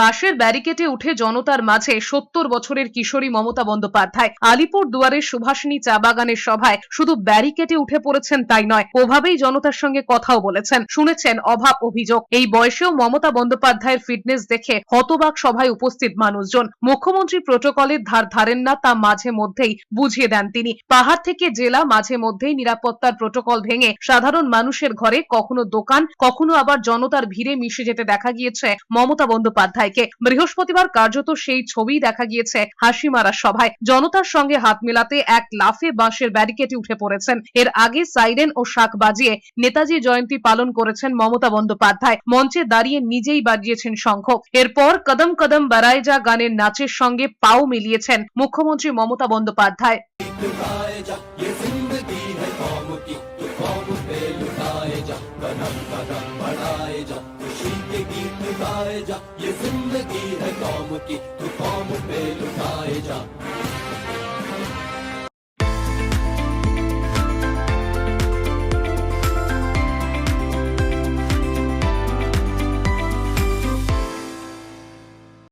বাঁশের ব্যারিকেটে উঠে জনতার মাঝে সত্তর বছরের কিশোরী মমতা বন্দ্যোপাধ্যায়। আলিপুর দুয়ারের সুভাষিনী চা বাগানের সভায় শুধু ব্যারিকেটে উঠে পড়েছেন তাই নয় ওভাবেই জনতার সঙ্গে কথাও বলেছেন। শুনেছেন অভাব অভিযোগ। এই বয়সেও মমতা বন্দ্যোপাধ্যায়ের ফিটনেস দেখে হতবাক সভায় উপস্থিত মানুষজন। মুখ্যমন্ত্রী প্রোটোকলের ধার ধারেন না, তা মাঝে মধ্যেই বুঝিয়ে দেন তিনি। পাহাড় থেকে জেলা মাঝে মধ্যেই নিরাপত্তার প্রোটোকল ভেঙে সাধারণ মানুষের ঘরে কখনো দোকান, কখনো আবার জনতার ভিড়ে মিশে যেতে দেখা গিয়েছে মমতা বন্দ্যোপাধ্যায়কে বৃহস্পতিবার কার্যত সেই ছবি দেখা গিয়েছে হাসি মারা সভায়। জনতার সঙ্গে হাত মেলাতে এক লাফে বাঁশের ব্যারিকেটে উঠে পড়েছেন। এর আগে সাইরেন ও শাক বাজিয়ে নেতাজি জয়ন্তী পালন করেছেন মমতা বন্দ্যোপাধ্যায়। মঞ্চে দাঁড়িয়ে নিজেই বাজিয়েছেন শঙ্খ। এরপর কদম কদম বারায় যা গানের নাচের সঙ্গে পাও মিলিয়েছেন মুখ্যমন্ত্রী মমতা বন্দ্যোপাধ্যায়। बढ़ाए जा। खुशी के गीत गाए जा। ये ज़िंदगी है कौम की तू कौम पे लुटाए जा।